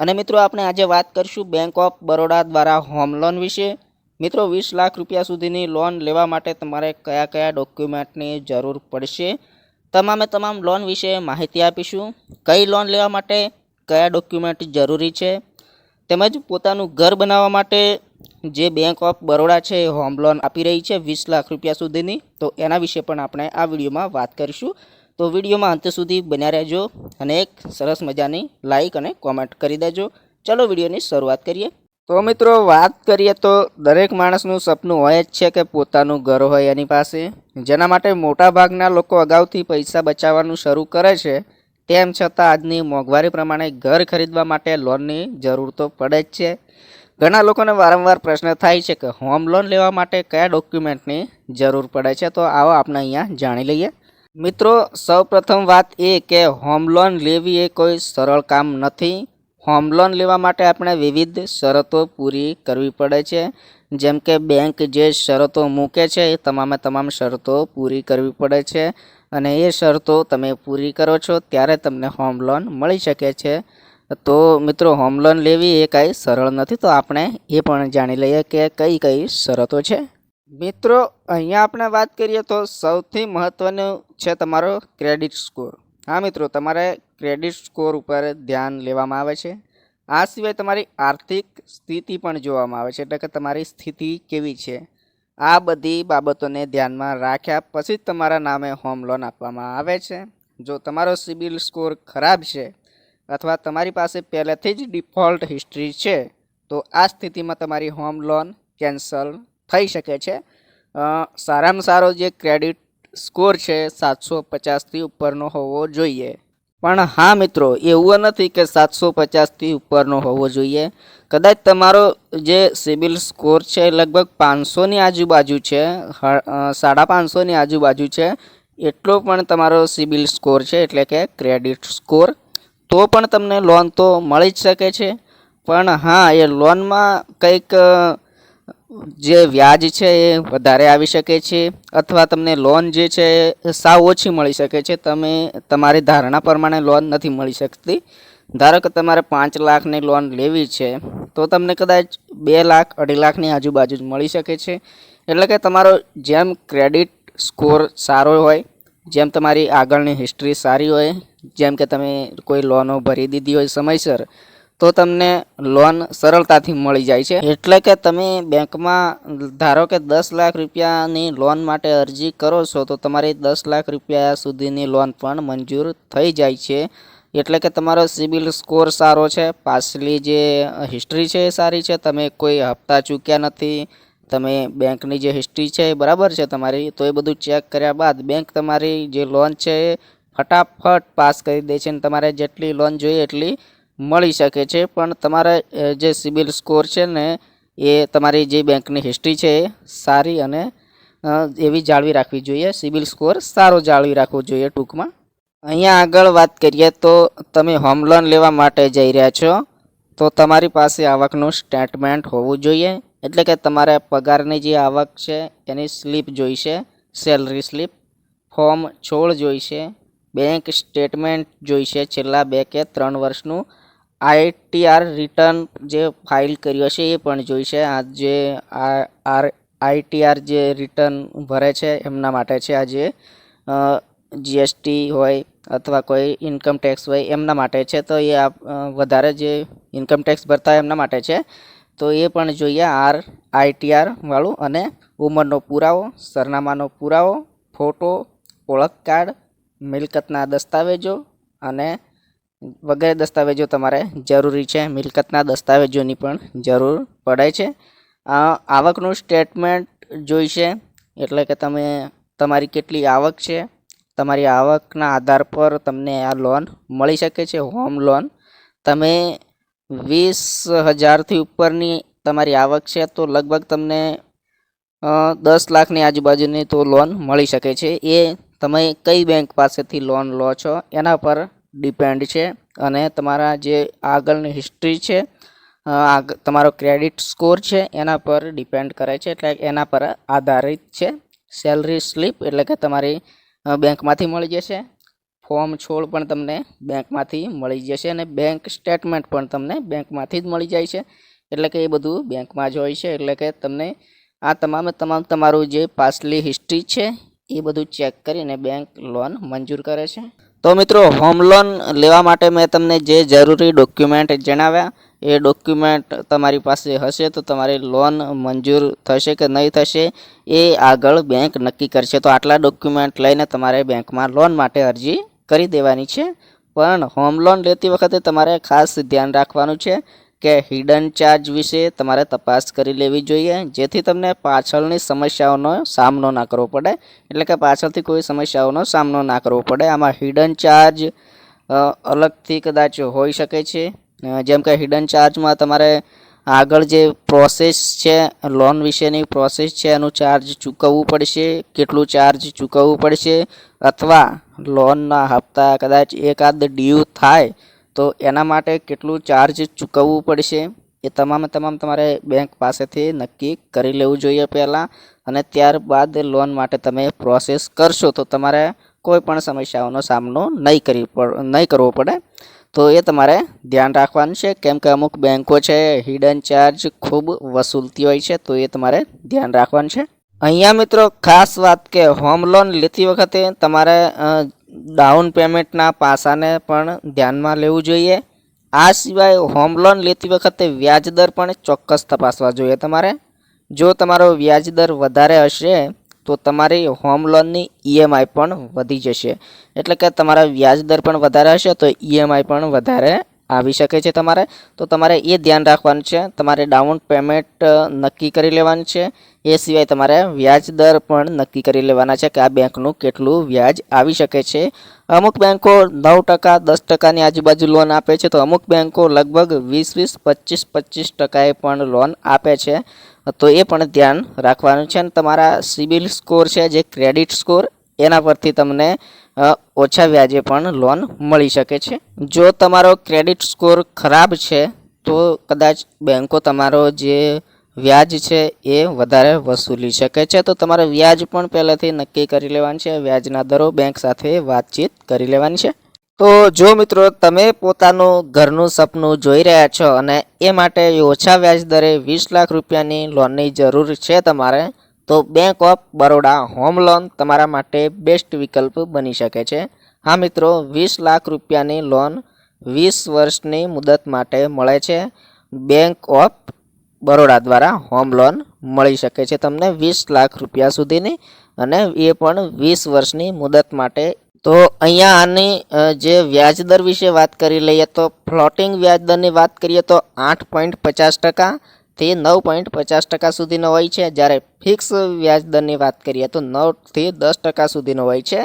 અને મિત્રો આપણે આજે વાત કરીશું બેંક ઓફ બરોડા દ્વારા હોમ લોન વિશે. મિત્રો, વીસ લાખ રૂપિયા સુધીની લોન લેવા માટે તમારે કયા કયા ડોક્યુમેન્ટની જરૂર પડશે? તમામે તમામ લોન વિશે માહિતી આપીશું. કઈ લોન લેવા માટે કયા ડોક્યુમેન્ટ જરૂરી છે? તેમજ પોતાનું ઘર બનાવવા માટે જે બેંક ઓફ બરોડા છે હોમ લોન આપી રહી છે વીસ લાખ રૂપિયા સુધીની. તો એના વિશે પણ આપણે આ વિડીયોમાં વાત કરીશું. તો વિડીયોમાં અંત સુધી બન્યા રહેજો અને એક સરસ મજાની લાઈક અને કોમેન્ટ કરી દેજો. ચલો વિડીયોની શરૂઆત કરીએ. તો મિત્રો વાત કરીએ તો દરેક માણસનું સપનું હોય જ છે કે પોતાનું ઘર હોય એની પાસે. જેના માટે મોટાભાગના લોકો અગાઉથી પૈસા બચાવવાનું શરૂ કરે છે. તેમ છતાં આજની મોંઘવારી પ્રમાણે ઘર ખરીદવા માટે લોનની જરૂર તો પડે જ છે. ઘણા લોકોને વારંવાર પ્રશ્ન થાય છે કે હોમ લોન લેવા માટે કયા ડોક્યુમેન્ટની જરૂર પડે છે? તો આવો આપણે અહીંયા જાણી લઈએ. મિત્રો, સૌપ્રથમ વાત એ કે હોમ લોન લેવી એ કોઈ સરળ કામ નથી. હોમ લોન લેવા માટે આપણે વિવિધ શરતો પૂરી કરવી પડે છે. જેમ કે બેંક જે શરતો મૂકે છે એ તમામે તમામ શરતો પૂરી કરવી પડે છે. અને એ શરતો તમે પૂરી કરો છો ત્યારે તમને હોમ લોન મળી શકે છે. તો મિત્રો હોમ લોન લેવી એ કાંઈ સરળ નથી. તો આપણે એ પણ જાણી લઈએ કે કઈ કઈ શરતો છે. મિત્રો, અહીંયા આપણે વાત કરીએ તો સૌથી મહત્ત્વનું છે તમારો ક્રેડિટ સ્કોર. હા મિત્રો, તમારે ક્રેડિટ સ્કોર ઉપર ધ્યાન લેવામાં આવે છે. આ સિવાય તમારી આર્થિક સ્થિતિ પણ જોવામાં આવે છે, એટલે કે તમારી સ્થિતિ કેવી છે, આ બધી બાબતોને ધ્યાનમાં રાખ્યા પછી જ તમારા નામે હોમ લોન આપવામાં આવે છે. જો તમારો સિબિલ સ્કોર ખરાબ છે અથવા તમારી પાસે પહેલેથી જ ડિફોલ્ટ હિસ્ટ્રી છે, તો આ સ્થિતિમાં તમારી હોમ લોન કેન્સલ થઈ શકે છે. સારામાં સારો જે ક્રેડિટ સ્કોર છે સાતસો પચાસથી ઉપરનો હોવો જોઈએ. પણ હા મિત્રો, એવું નથી કે સાતસો પચાસથી ઉપરનો હોવો જોઈએ. કદાચ તમારો જે સિબિલ સ્કોર છે લગભગ પાંચસોની આજુબાજુ છે સાડા પાંચસોની આજુબાજુ છે, એટલો પણ તમારો સિબિલ સ્કોર છે એટલે કે ક્રેડિટ સ્કોર. તો પણ તમને લોન તો મળી જ શકે છે. પણ હા, એ લોનમાં કંઈક જે વ્યાજ છે એ વધારે આવી શકે છે અથવા તમને લોન જે છે એ સાવ ઓછી મળી શકે છે. તમે તમારી ધારણા પ્રમાણે લોન નથી મળી શકતી. ધારો કે તમારે પાંચ લાખની લોન લેવી છે, તો તમને કદાચ બે લાખ, અઢી લાખની આજુબાજુ જ મળી શકે છે. એટલે કે તમારો જેમ ક્રેડિટ સ્કોર સારો હોય, જેમ તમારી આગળની હિસ્ટ્રી સારી હોય, જેમ કે તમે કોઈ લોનો ભરી દીધી હોય સમયસર તો તમને લોન સરળતાથી મળી જાય છે. એટલે કે તમે બેંકમાં ધારો કે દસ લાખ રૂપિયાની લોન માટે અરજી કરો છો, તો તમારી દસ લાખ રૂપિયા સુધીની લોન પણ મંજૂર થઈ જાય છે. એટલે કે તમારો સિબિલ સ્કોર સારો છે, પાછલી જે હિસ્ટ્રી છે એ સારી છે, તમે કોઈ હપ્તા ચૂક્યા નથી, તમે બેંકની જે હિસ્ટ્રી છે એ બરાબર છે તમારી, તો એ બધું ચેક કર્યા બાદ બેંક તમારી જે લોન છે એ ફટાફટ પાસ કરી દે છે અને તમારે જેટલી લોન જોઈએ એટલી મળી શકે છે. પણ તમારે જે સિબિલ સ્કોર છે ને, એ તમારી જે બેંકની હિસ્ટ્રી છે એ સારી અને એવી જાળવી રાખવી જોઈએ. સિબિલ સ્કોર સારો જાળવી રાખવો જોઈએ ટૂંકમાં. અહીંયા આગળ વાત કરીએ તો તમે હોમ લોન લેવા માટે જઈ રહ્યા છો, તો તમારી પાસે આવકનું સ્ટેટમેન્ટ હોવું જોઈએ. એટલે કે તમારે પગારની જે આવક છે, એની સ્લીપ જોઈશે, સેલરી સ્લીપ, ફોર્મ છોડ જોઈશે, બેંક સ્ટેટમેન્ટ જોઈશે છેલ્લા બે કે ત્રણ વર્ષનું આઈટીઆર રિટર્ન જે ફાઇલ કર્યો છે એ પણ જોઈશે આ જે આર આઈટીઆર જે રિટર્ન ભરે છે એમના માટે છે. આ જે જીએસટી હોય અથવા કોઈ ઇન્કમ ટેક્સ હોય એમના માટે છે. તો એ વધારે જે ઇન્કમ ટેક્સ ભરતા એમના માટે છે. તો એ પણ જોઈએ આર આઈટીઆર વાળું અને ઉંમરનો પુરાવો, સરનામાનો પુરાવો, ફોટો, ઓળખ કાર્ડ, મિલકતના દસ્તાવેજો અને વગેરે દસ્તાવેજો તમારે જરૂરી છે. મિલકતના દસ્તાવેજોની પણ જરૂર પડે છે. આવકનું સ્ટેટમેન્ટ જોઈશે, એટલે કે તમે, તમારી કેટલી આવક છે, તમારી આવકના આધાર પર તમને આ લોન મળી શકે છે, હોમ લોન. તમે વીસ હજારથી ઉપરની તમારી આવક છે, તો લગભગ તમને દસ લાખની આજુબાજુની તો લોન મળી શકે છે. એ તમે કઈ બેંક પાસેથી લોન લો છો, એના પર ડિપેન્ડ છે અને તમારા જે આગળની હિસ્ટ્રી છે તમારો ક્રેડિટ સ્કોર છે, એના પર ડિપેન્ડ કરે છે, એટલે એના પર આધારિત છે. સેલરી સ્લીપ એટલે કે તમારી બેંકમાંથી મળી જશે. ફોર્મ છોડ પણ તમને બેંકમાંથી મળી જશે અને બેંક સ્ટેટમેન્ટ પણ તમને બેંકમાંથી જ મળી જાય છે. એટલે કે એ બધું બેંકમાં જ હોય છે, એટલે કે તમને આ તમામે તમામ તમારું જે પાછલી હિસ્ટ્રી છે, એ બધું ચેક કરીને બેંક લોન મંજૂર કરે છે. તો મિત્રો હોમ લોન લેવા માટે મેં તમને જે જરૂરી ડોક્યુમેન્ટ જણાવ્યા, એ ડોક્યુમેન્ટ તમારી પાસે હશે તો તમારી લોન મંજૂર થશે કે નહીં થશે, એ આગળ બેંક નક્કી કરશે. તો આટલા ડોક્યુમેન્ટ લઈને તમારે બેંકમાં લોન માટે અરજી કરી દેવાની છે. પણ હોમ લોન લેતી વખતે તમારે ખાસ ધ્યાન રાખવાનું છે કે હિડન ચાર્જ વિશે તમારે તપાસ કરી લેવી જોઈએ, જેથી તમને પાછળની સમસ્યાઓનો સામનો ના કરવો પડે. એટલે કે પાછળથી કોઈ સમસ્યાઓનો સામનો ના કરવો પડે. આમાં હિડન ચાર્જ અલગથી કદાચ હોઈ શકે છે. જેમ કે હિડન ચાર્જમાં તમારે આગળ જે પ્રોસેસ છે લોન વિશેની પ્રોસેસ છે, એનું ચાર્જ ચૂકવવું પડશે. કેટલું ચાર્જ ચૂકવવું પડશે? અથવા લોનના હપ્તા કદાચ એકાદ ડ્યુ થાય તો એના માટે કેટલું ચાર્જ ચૂકવવું પડશે એ તમામે તમામ તમારે બેંક પાસેથી નક્કી કરી લેવું જોઈએ પહેલાં અને ત્યારબાદ લોન માટે તમે પ્રોસેસ કરશો તો તમારે કોઈ પણ સમસ્યાઓનો સામનો નહીં કરી નહીં કરવો પડે. તો એ તમારે ધ્યાન રાખવાનું છે. કેમ કે અમુક બેંકો છે હિડન ચાર્જ ખૂબ વસૂલતી હોય છે, તો એ તમારે ધ્યાન રાખવાનું છે. અહીંયા મિત્રો ખાસ વાત કે હોમ લોન લેતી વખતે તમારે ડાઉન પેમેન્ટના પાસાને પણ ધ્યાનમાં લેવું જોઈએ. આ સિવાય હોમ લોન લેતી વખતે વ્યાજ દર પણ ચોક્કસ તપાસવા જોઈએ તમારે. જો તમારો વ્યાજ દર વધારે હશે, તો તમારી હોમ લોનની ઈએમઆઈ પણ વધી જશે. એટલે કે તમારા વ્યાજ દર પણ વધારે હશે, તો ઈએમઆઈ પણ વધારે આવી શકે છે તમારે. તો તમારે એ ધ્યાન રાખવાનું છે. તમારે ડાઉન પેમેન્ટ નક્કી કરી લેવાનું છે. એ સિવાય તમારે વ્યાજ દર પણ નક્કી કરી લેવાના છે કે આ બેંકનું કેટલું વ્યાજ આવી શકે છે. અમુક બેંકો નવ ટકા, દસ ટકાની આજુબાજુ લોન આપે છે તો અમુક બેંકો લગભગ વીસ વીસ, પચીસ પચીસ ટકાએ પણ લોન આપે છે. તો એ પણ ધ્યાન રાખવાનું છે અને તમારા સિબિલ સ્કોર છે, જે ક્રેડિટ સ્કોર, એના પરથી તમને ઓછા વ્યાજે પણ લોન મળી શકે છે. જો તમારો ક્રેડિટ સ્કોર ખરાબ છે, તો કદાચ બેંકો તમારો જે વ્યાજ છે એ વધારે વસૂલી શકે છે. તો તમારે વ્યાજ પણ પહેલાંથી નક્કી કરી લેવાનું છે. વ્યાજના દરો બેંક સાથે વાતચીત કરી લેવાની છે. તો જો મિત્રો તમે પોતાનું ઘરનું સપનું જોઈ રહ્યા છો અને એ માટે ઓછા વ્યાજ દરે વીસ લાખ રૂપિયાની લોનની જરૂર છે તમારે, તો bank of Baroda home loan તમારા માટે બેસ્ટ વિકલ્પ બની શકે છે. હા મિત્રો, વીસ લાખ રૂપિયાની લોન વીસ વર્ષની મુદત માટે મળે છે. બેંક ઓફ બરોડા દ્વારા હોમ લોન મળી શકે છે તમને વીસ લાખ રૂપિયા સુધીની અને એ પણ વીસ વર્ષની મુદત માટે. તો અહીંયા આની જે વ્યાજદર વિશે વાત કરી લઈએ તો ફ્લોટિંગ વ્યાજદરની વાત કરીએ તો આઠ પોઈન્ટ પચાસ ટકાથી નવ પોઈન્ટ પચાસ ટકા સુધીનો હોય છે. જ્યારે ફિક્સ વ્યાજદરની વાત કરીએ તો નવથી દસ ટકા સુધીનો હોય છે.